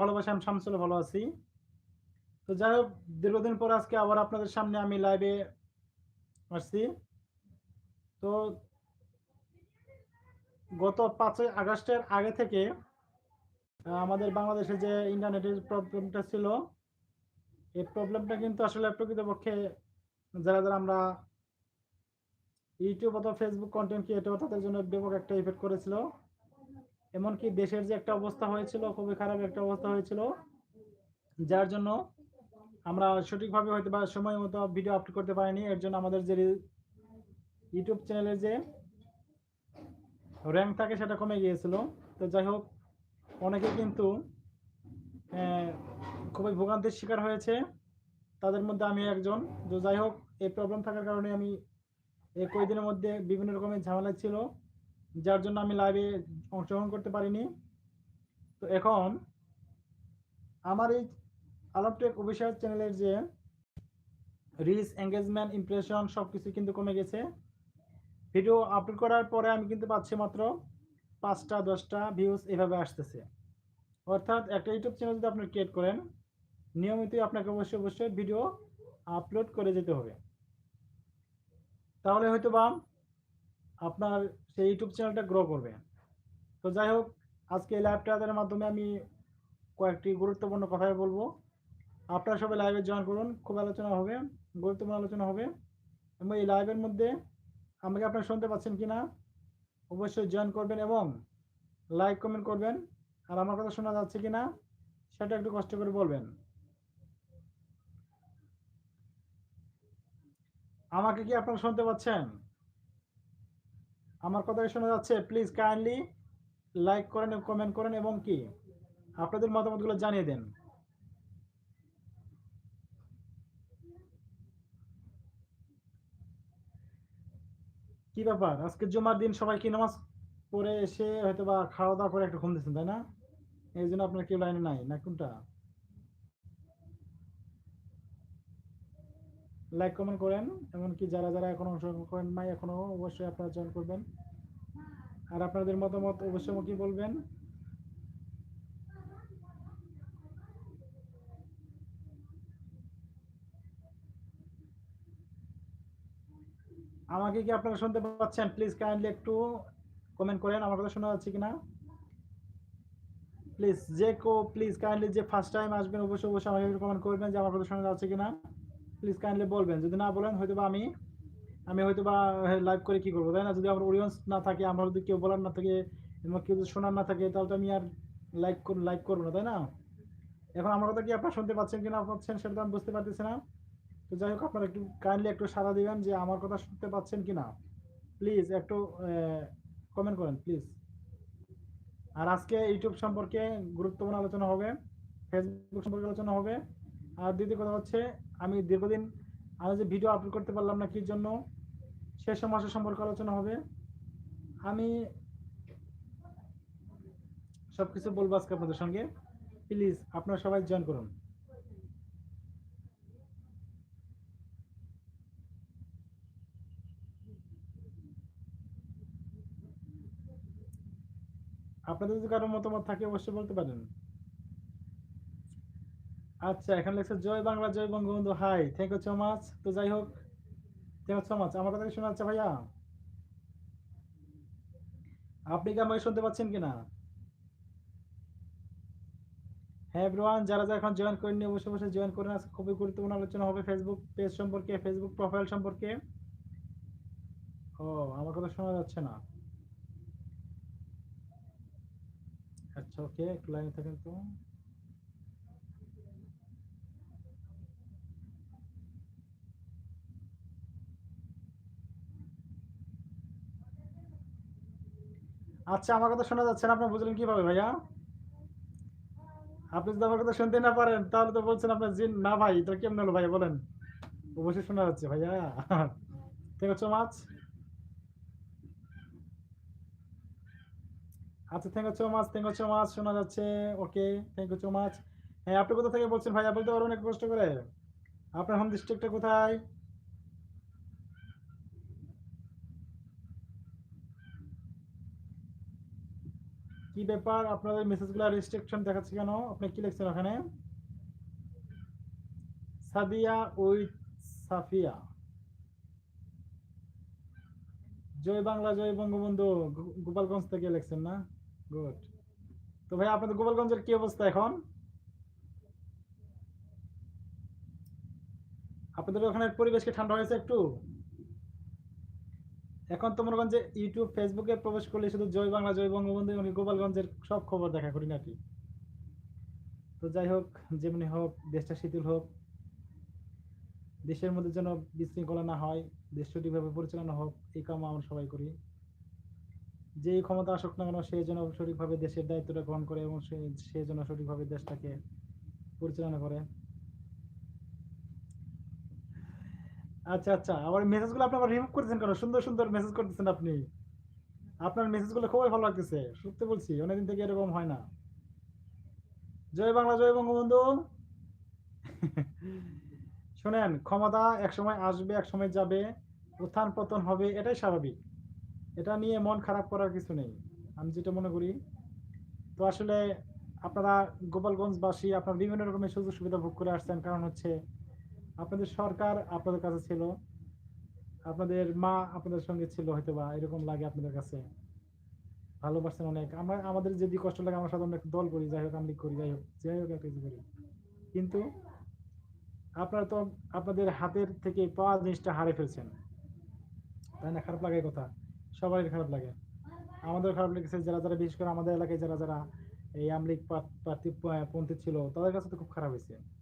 ভালোবাসা, আমি শামসুল ভালো আছি। তো যাই হোক, দীর্ঘদিন পর আজকে আবার আপনাদের সামনে আমি লাইভে আসছি। তো গত পাঁচই আগস্টের আগে থেকে আমাদের বাংলাদেশে যে ইন্টারনেটের প্রবলেমটা ছিল, এই প্রবলেমটা কিন্তু আসলে প্রকৃতপক্ষে যারা যারা আমরা ইউটিউব অথবা ফেসবুক কন্টেন্ট ক্রিয়েটর তাদের জন্য ব্যাপক একটা ইফেক্ট করেছিল। এমনকি দেশের যে একটা অবস্থা হয়েছিল, খুবই খারাপ একটা অবস্থা হয়েছিল, যার জন্য আমরা সঠিকভাবে হয়তো বা সময় মতো ভিডিও আপলোড করতে পারিনি। এর জন্য আমাদের যে ইউটিউব চ্যানেলের যে র্যাঙ্ক থাকে, সেটা কমে গিয়েছিল। তো যাই হোক, অনেকে কিন্তু খুবই ভোগান্তির শিকার হয়েছে। তাদের মধ্যে আমি একজন। তো যাই হোক, এই প্রবলেম থাকার কারণে আমি এই কয়েকদিনের মধ্যে বিভিন্ন রকমের ঝামেলা ছিল। যার জন্য আমি লাইভে অংশগ্রহণ করতে পারিনি। তো এখন আমার এই আলাপটেক অফিসিয়াল চ্যানেলের যে রিচ এঙ্গেজমেন্ট ইমপ্রেশন সব কিছু কিন্তু কমে গেছে। ভিডিও আপলোড করার পরে আমি কিন্তু পাচ্ছি মাত্র পাঁচটা, দশটা ভিউজ এভাবে আসতেছে। অর্থাৎ একটা ইউটিউব চ্যানেল যদি আপনি ক্রিয়েট করেন, নিয়মিতই আপনাকে অবশ্যই অবশ্যই ভিডিও আপলোড করে যেতে হবে। তাহলে হয়তো বা আপনার সেই ইউটিউব চ্যানেলটা গ্রো করবে। তো যাই হোক, আজকে এই লাইভটাদের মাধ্যমে আমি কয়েকটি গুরুত্বপূর্ণ কথাই বলব। আপনারা সবাই লাইভে জয়েন করুন, খুব আলোচনা হবে, গুরুত্বপূর্ণ আলোচনা হবে। এবং এই লাইভের মধ্যে আমাকে আপনারা শুনতে পাচ্ছেন কি না অবশ্যই জয়েন করবেন এবং লাইক কমেন্ট করবেন। আর আমার কথা শোনা যাচ্ছে কি না সেটা একটু কষ্ট করে বলবেন। আমাকে কি আপনারা শুনতে পাচ্ছেন? আমার কথা শোনা যাচ্ছে প্লিজ কাইন্ডলি লাইক করেন কমেন্ট করেন এবং কি? আপনাদের মতামতগুলো জানিয়ে দেন। কি ব্যাপার? আজকে জুমার দিন সবাই কি নামাজ পড়ে এসে হয়তো বা খাওয়া দাওয়া করে একটু ঘুম দিচ্ছেন তাই না? এই জন্য আপনার কেউ লাইনে নাই, না কোনটা? লাইক কমেন্ট করেন, এমনকি যারা যারা এখনও অংশগ্রহণ করেন নাই, এখনও অবশ্যই আপনারা জয়েন করবেন। আর আপনাদের মতামত অবশ্যই কি বলবেন। আমাকে কি আপনারা শুনতে পাচ্ছেন? প্লিজ কাইন্ডলি একটু কমেন্ট করেন, আমার কথা শোনা যাচ্ছে কিনা? প্লিজ যে কো প্লিজ কাইন্ডলি যে ফার্স্ট টাইম আসবেন, অবশ্যই অবশ্যই আমাকে কমেন্ট করবেন যে আমার কথা শোনা যাচ্ছে কিনা। প্লিজ কাইন্ডলি বলবেন, যদি না বলেন হয়তো আমি আমি হয়তো বা লাইভ করে কি করব, তাই না? যদি আমার অডিয়েন্স না থাকে, আমার যদি কেউ বলার না থাকে, এবং কেউ যদি শোনার না থাকে, তাহলে তো আমি আর লাইক লাইক করব না, তাই না? এখন আমার কথা কি আপনারা শুনতে পাচ্ছেন কিনা পাচ্ছেন সেটা তো আমি বুঝতে পারতেছি না। তো যাই হোক, আপনারা একটু কাইন্ডলি একটু সাড়া দিবেন যে আমার কথা শুনতে পাচ্ছেন কিনা। প্লিজ একটু কমেন্ট করেন প্লিজ আর আজকে ইউটিউব সম্পর্কে গুরুত্বপূর্ণ আলোচনা হবে ফেসবুক সম্পর্কে আলোচনা হবে। আর দ্বিতীয় কথা হচ্ছে, আমি দীর্ঘদিন, আমি যে ভিডিও আপলোড করতে পারলাম না কি জন্য সে সমস্যা সম্পর্কে আলোচনা হবে। আমি সবকিছু বলব আজকে আপনাদের সঙ্গে। প্লিজ, আপনারা সবাই জয়েন করুন। আপনাদের যদি কারও মতামত থাকে, অবশ্যই বলতে পারেন। আচ্ছা এখানে লেখছে, জয় বাংলা, জয় Bangabandhu. Hi thank you so much তো যাই হোক আপনি কি আমাকে শুনতে পাচ্ছেন কিনা? হ্যাঁ এভরিওয়ান যারা যারা এখন জয়েন করেননি, অবশ্যই অবশ্যই জয়েন করেন। আজকে খুবই গুরুত্বপূর্ণ আলোচনা হবে ফেসবুক পেজ সম্পর্কে ফেসবুক প্রোফাইল সম্পর্কে। ও, আমার কথা শোনা যাচ্ছে না। আচ্ছা ওকে একটু লাইনে থাকেন তো। আচ্ছা আমার কথা শোনা যাচ্ছে না, আপনি বুঝলেন কীভাবে ভাইয়া? আপনি যদি আমার কথা শুনতে না পারেন, তাহলে তো বলছেন আপনার জিন না ভাই তো কেমন হলো ভাইয়া, বলেন। অবশ্যই শোনা যাচ্ছে ভাইয়া। থ্যাংক ইউ মাচ আচ্ছা thank you so much thank you so much শোনা যাচ্ছে। Okay thank you so much হ্যাঁ আপনি কোথা থেকে বলছেন ভাইয়া? বলতে পারবেন একটু কষ্ট করে। আপনার হোম ডিস্ট্রিক্টটা কোথায়? কি ব্যাপার? আপনাদের মেসেজগুলো রেস্ট্রিকশন দেখাচ্ছে কেন? আপনি কি লিখছেন ওখানে? সাদিয়া উইথ সাফিয়া। জয় বাংলা, জয় বঙ্গবন্ধু। গোপালগঞ্জ থেকে লিখছেন না? গুড তো ভাই, আপনাদের গোপালগঞ্জের কি অবস্থা এখন? আপনাদের ওখানে পরিবেশ কি ঠান্ডা হয়েছে একটু? এখন তো মনে করেন যে ইউটিউব ফেসবুকে প্রবেশ করলে শুধু জয় বাংলা, জয় বঙ্গবন্ধু এবং গোপালগঞ্জের সব খবর দেখা করি নাকি তো যাই হোক, যেমনি হোক, দেশটা শিথিল হোক, দেশের মধ্যে যেন বিশৃঙ্খলা না হয়, দেশ সঠিকভাবে পরিচালনা হোক, এই কাম আমরা সবাই করি। যেই ক্ষমতা আসুক না কেন, সে যেন সঠিকভাবে দেশের দায়িত্বটা গ্রহণ করে এবং সে যেন সঠিকভাবে দেশটাকে পরিচালনা করে। আচ্ছা আচ্ছা। আবার মেসেজগুলো আপনি আবার রিমুভ করতেছেন কেন? সুন্দর সুন্দর মেসেজ করতেছেন আপনি। আপনার মেসেজগুলো খুবই ভালো লাগতেছে, সত্যি বলছি, অনেকদিন থেকে এরকম হয় না। জয় বাংলা, জয় বঙ্গবন্ধু। শোনেন, ক্ষমতা এক সময় আসবে এক সময় যাবে উত্থান পতন হবে, এটাই স্বাভাবিক। এটা নিয়ে মন খারাপ করার কিছু নেই। আমি যেটা মনে করি, তো আসলে আপনারা গোপালগঞ্জবাসী আপনারা বিভিন্ন রকমের সুযোগ সুবিধা ভোগ করে আসছেন। কারণ হচ্ছে আপনাদের সরকার আপনাদের কাছে ছিল, আপনাদের মা আপনাদের সঙ্গে ছিল হয়তো বা এরকম লাগে আপনাদের কাছে। ভালোবাসছেন অনেক। আমরা, আমাদের যদি কষ্ট লাগে, আমরা সাধারণত দল করি, যাই হোক, আমি করি, যাই হোক যাই হোক, একটা কিছু করি। কিন্তু আপনারা তো আপনাদের হাতের থেকে পাওয়া জিনিসটা হারিয়ে ফেলছেন। তাই না? খারাপ লাগে কথা। সবারই খারাপ লাগে। আমাদের খারাপ লেগেছে, যারা যারা, বিশেষ করে আমাদের এলাকায় যারা যারা এই আমলিক প্রার্থী পন্থী ছিল, তাদের কাছে তো খুব খারাপ হয়েছে।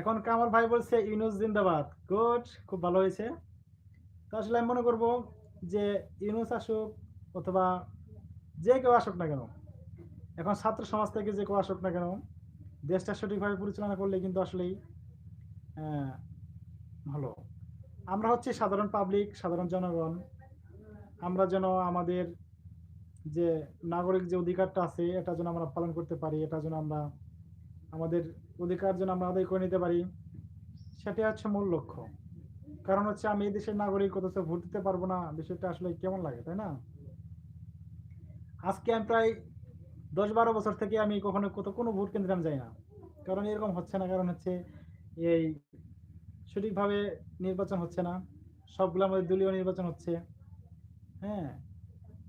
এখন কামাল ভাই বলছে, ইউনুস জিন্দাবাদ। গুড খুব ভালো হয়েছে। তো আসলে আমি মনে করব যে ইউনুস আসুক অথবা যে কেউ আসুক না কেন, এখন ছাত্র সমাজ থেকে যে কেউ আসুক না কেন, দেশটা সঠিকভাবে পরিচালনা করলে কিন্তু আসলেই ভালো। আমরা হচ্ছে সাধারণ পাবলিক সাধারণ জনগণ। আমরা যেন আমাদের যে নাগরিক যে অধিকারটা আছে, এটা যেন আমরা পালন করতে পারি, এটা যেন আমরা আমাদের অধিকার যেন আমরা আদায় করে নিতে পারি, সেটাই হচ্ছে মূল লক্ষ্য। কারণ হচ্ছে আমি এই দেশের নাগরিক, অথচ ভোট দিতে পারব না, বিষয়টা আসলে কেমন লাগে, তাই না? আজকে আমি প্রায় দশ বারো বছর থেকে আমি কখনো কত কোনো ভোট কেন্দ্রে আমি যাই না। কারণ এরকম হচ্ছে না, কারণ হচ্ছে এই সঠিকভাবে নির্বাচন হচ্ছে না সবগুলো আমাদের দলীয় নির্বাচন হচ্ছে হ্যাঁ?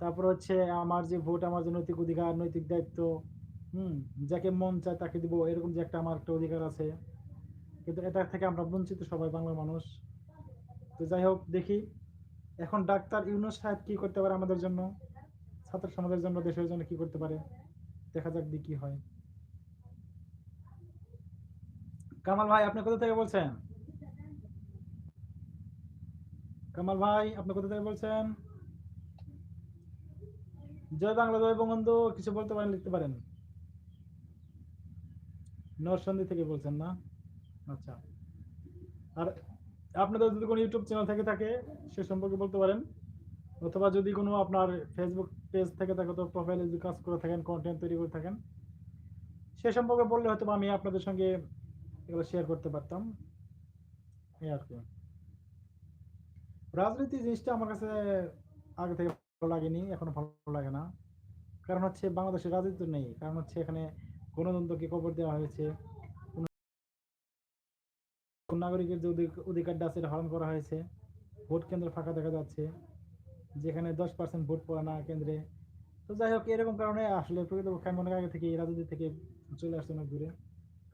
তারপর হচ্ছে আমার যে ভোট, আমার যে নৈতিক অধিকার, নৈতিক দায়িত্ব হুম, যাকে মন চায় তাকে দিব, এরকম যে একটা আমার একটা অধিকার আছে। কিন্তু এটা থেকে আমরা বঞ্চিত সবাই বাংলার মানুষ। তো যাই হোক, দেখি এখন ডাক্তার ইউনুস সাহেব কি করতে পারে আমাদের জন্য? ছাত্র সমাজের জন্য, দেশের জন্য কি করতে পারে? দেখা যাক দি কি হয়। কামাল ভাই, আপনি কোথা থেকে বলছেন? কামাল ভাই, আপনি কোথা থেকে বলছেন? জয় বাংলা, জয় বঙ্গবন্ধু, কিছু বলতে পারেন, লিখতে পারেন। নরসন্দী থেকে বলছেন না? আচ্ছা। আর আপনাদের যদি কোনো ইউটিউব চ্যানেল থেকে থাকে, সে সম্পর্কে বলতে পারেন। অথবা যদি কোনো আপনার ফেসবুক পেজ থেকে থাকে তো প্রোফাইলে যদি কাজ করে থাকেন কন্টেন্ট তৈরি করে থাকেন, সে সম্পর্কে বললে হয়তো আমি আপনাদের সঙ্গে এগুলো শেয়ার করতে পারতাম। এই আর কি। রাজনীতি জিনিসটা আমার কাছে আগে থেকে ভালো লাগেনি, এখনও ভালো লাগে না। কারণ হচ্ছে বাংলাদেশের রাজনীতি নেই। কারণ হচ্ছে এখানে গণতন্ত্রকে কবর দেওয়া হয়েছে। নাগরিকের যে অধিক- অধিকারটা আছে হরণ করা হয়েছে। ভোট কেন্দ্র ফাঁকা দেখা যাচ্ছে, যেখানে দশ পার্সেন্ট ভোট পড়ে না কেন্দ্রে। তো যাই হোক, এরকম কারণে আসলে প্রকৃতপক্ষে আমি অনেক আগে থেকে রাজনীতি থেকে চলে আসছে অনেক দূরে।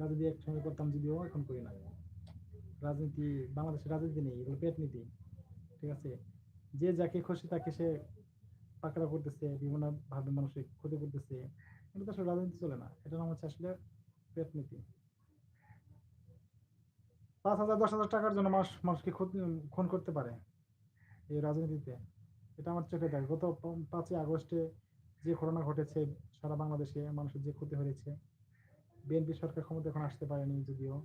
রাজনীতি একসঙ্গে করতাম, যদিও এখন করি না। রাজনীতি, বাংলাদেশের রাজনীতি নেই, এগুলো পেট নীতি। ঠিক আছে? যে যাকে খুশি তাকে সে পাকড়া করতেছে, বিভিন্ন ভাবে মানুষের ক্ষতি করতেছে। এটা তো আসলে রাজনীতি চলে না। এটা নাম হচ্ছে আসলে পেট নীতি পাঁচ হাজার, দশ হাজার টাকার জন্য মানুষ, মানুষকে খুন করতে পারে এই রাজনীতিতে। এটা আমার চোখে দেয় গত পাঁচই আগস্টে যে ঘটনা ঘটেছে, সারা বাংলাদেশে মানুষের যে ক্ষতি হয়েছে, বিএনপি সরকার ক্ষমতা এখন আসতে পারেনি যদিও।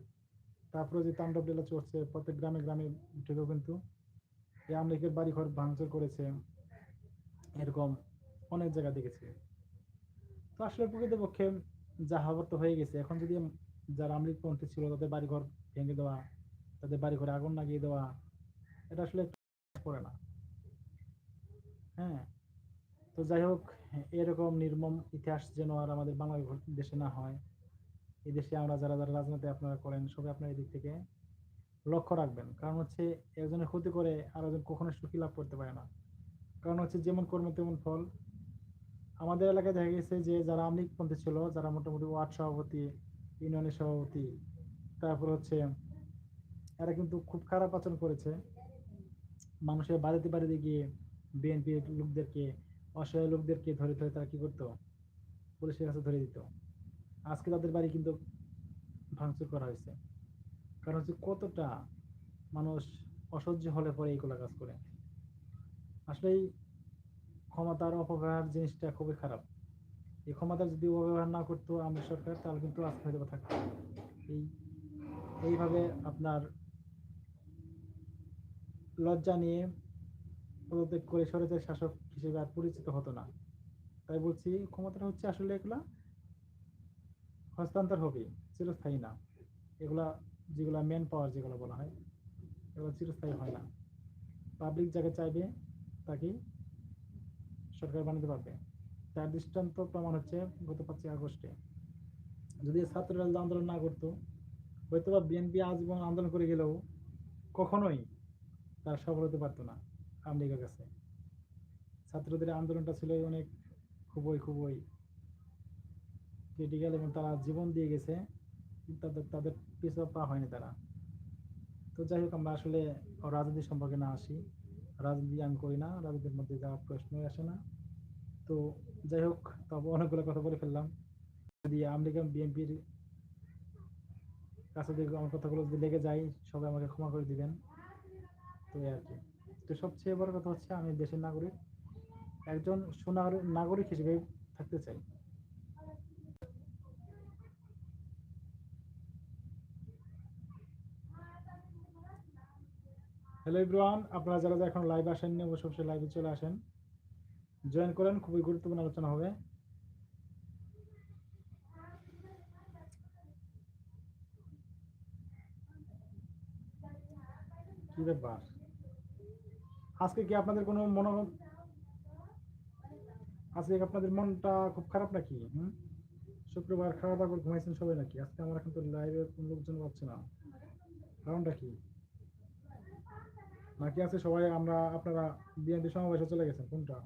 তারপরে যে তাণ্ডব লীলা চলছে, প্রত্যেক গ্রামে গ্রামে ঢুকেও কিন্তু এই আমলিকের বাড়ি ঘর ভাঙচুর করেছে, এরকম অনেক জায়গা দেখেছি। তো আসলে প্রকৃতপক্ষে যা হবার তো হয়ে গেছে। এখন যদি যারা আমলিক পন্থী ছিল, তাদের বাড়িঘর ভেঙে দেওয়া, তাদের বাড়ি ঘরে আগুন লাগিয়ে দেওয়া, এটা আসলে পড়ে না। হ্যাঁ তো যাই হোক, এরকম নির্মম ইতিহাস যেন আর আমাদের বাংলা দেশে না হয়। এই দেশে আমরা যারা যারা রাজনীতি আপনারা করেন, সবাই আপনার দিক থেকে লক্ষ্য রাখবেন। কারণ হচ্ছে একজনের ক্ষতি করে আর একজন কখনো সুখী লাভ করতে পারে না। কারণ হচ্ছে যেমন কর্ম, তেমন ফল। আমাদের এলাকায় দেখা গেছে যে যারা আমলিকপন্থী ছিল, যারা মোটামুটি ওয়ার্ড সভাপতি, ইউনিয়নের সভাপতি, তারপর হচ্ছে এরা কিন্তু খুব খারাপ আচরণ করেছে। মানুষের বাড়িতে বাড়িতে গিয়ে বিএনপির লোকদেরকে, অসহায় লোকদেরকে ধরে ধরে তারা কি করতো? পুলিশের কাছে ধরে দিত। আজকে তাদের বাড়ি কিন্তু ভাঙচুর করা হয়েছে। কারণ হচ্ছে কতটা মানুষ অসহ্য হলে পরে এইগুলো কাজ করে। আসলেই ক্ষমতার অপব্যবহার জিনিসটা খুবই খারাপ। এই ক্ষমতার যদি অপব্যবহার না করতো আমরা সরকার, তাহলে কিন্তু আজকে হয়তো থাকতো। এই, এইভাবে আপনার লজ্জা নিয়ে পদত্যাগ করে সরকারের শাসক হিসেবে আর পরিচিত হতো না। তাই বলছি, ক্ষমতাটা হচ্ছে আসলে এগুলা হস্তান্তর হবে, চিরস্থায়ী না। এগুলা যেগুলা মেন পাওয়ার যেগুলো বলা হয়, এগুলো চিরস্থায়ী হয় না। পাবলিক যাকে চাইবে তাকে সরকার বানাতে পারবে। তার দৃষ্টান্ত প্রমাণ হচ্ছে গত পাঁচই আগস্টে। যদি ছাত্ররা আন্দোলন না করতো হয়তো বা বিএনপি আজীবন আন্দোলন করে গেলেও কখনোই তার সফল হতে পারতো না আমেরিকার কাছে। ছাত্রদের আন্দোলনটা ছিল অনেক খুবই খুবই ক্রিটিক্যাল এবং তারা জীবন দিয়ে গেছে, তাদের তাদের পিছু পা হয়নি তারা। তো যাই হোক, আমরা আসলে রাজনীতি সম্পর্কে না আসি। রাজনীতি আমি করি না রাজনীতির মধ্যে যাওয়ার প্রশ্নই আসে না। তো যাই হোক তবে অনেকগুলো কথা বলে ফেললাম। যদি আমেরিকান বিএনপির কাছে যদি আমার কথাগুলো যদি লেগে যায়, সবাই আমাকে ক্ষমা করে দিবেন। তো এই আর কি। তো সবচেয়ে বড় কথা হচ্ছে আমি দেশের নাগরিক, একজন সুনাগরিক নাগরিক হিসেবে থাকতে চাই। হ্যালো ইব্রান আপনারা যারা এখন লাইভ আসেননি, অবশ্যই অবশ্যই লাইভে চলে আসেন। জয়েন করেন, খুবই গুরুত্বপূর্ণ আলোচনা হবে। কি ব্যাপার? আজকে কি আপনাদের কোনো মন আজকে আপনাদের মনটা খুব খারাপ নাকি? হুম? শুক্রবার খাওয়া দাওয়া করে ঘুমাইছেন সবাই নাকি? আজকে আমার এখন তো লাইভে কোনো লোকজন পাচ্ছে না। কারণটা কি? নাকি আছে সবাই আমরা, আপনারা বিএনপি সমাবেশে চলে গেছেন? কোনটা?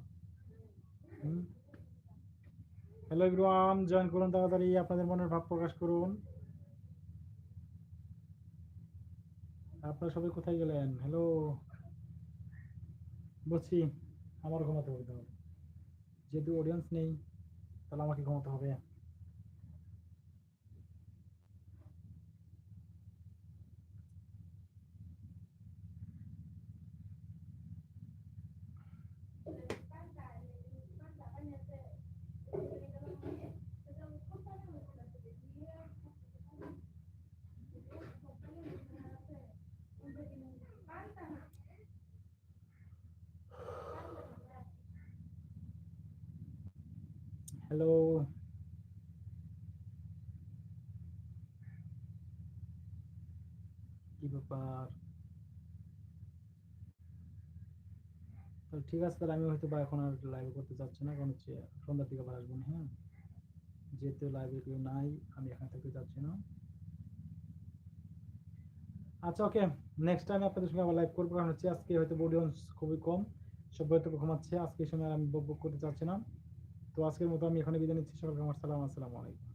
হ্যালো এভরিওয়ান জয়েন করুন তাড়াতাড়ি, আপনাদের মনের ভাব প্রকাশ করুন। আপনারা সবাই কোথায় গেলেন? হ্যালো বলছি আমার ঘুমাতে হবে যেহেতু অডিয়েন্স নেই, তাহলে আমাকে ঘুমাতে হবে। হ্যালো কি ব্যাপার? ঠিক আছে, তাহলে আমি হয়তো বা এখন আর লাইভ করতে চাচ্ছি না, কারণ হচ্ছে সন্ধ্যার দিকে আবার আসব না হ্যাঁ? যেহেতু লাইভে কেউ নাই, আমি এখান থেকে যাচ্ছি না। আচ্ছা ওকে নেক্সট টাইম আপনাদের সঙ্গে আবার লাইভ করব, কারণ হচ্ছে আজকে হয়তো অডিয়েন্স খুবই কম সবাই হয়তো ঘুমাচ্ছে, আজকে সময় আমি বক করতে চাচ্ছি না। তো আজকের মতো আমি এখানে বিদায় নিচ্ছি। সকলকে আমার সালাম আসসালামু আলাইকুম।